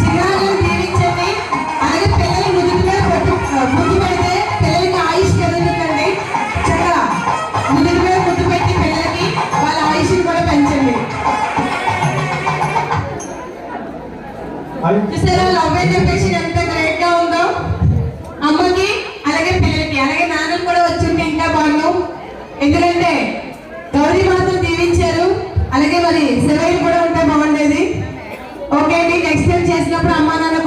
చిన్నారులను దీవించండి. అలాగే పిల్లలు నుదుటిగా కొట్టు చూసారా లవ్ ఎడ్యుకేషన్ ఎంత గ్రేట్గా ఉందో. అమ్మకి అలాగే పిల్లలకి అలాగే నాన్నలు కూడా వచ్చింది ఇంకా బాగున్నాం ఎందుకంటే గౌరీ మాత్రం దీవించారు. అలాగే మరి సెవైలు కూడా ఉంటే బాగుండేది. ఓకే అండి నెక్స్ట్ టైం చేసినప్పుడు అమ్మా నాన్న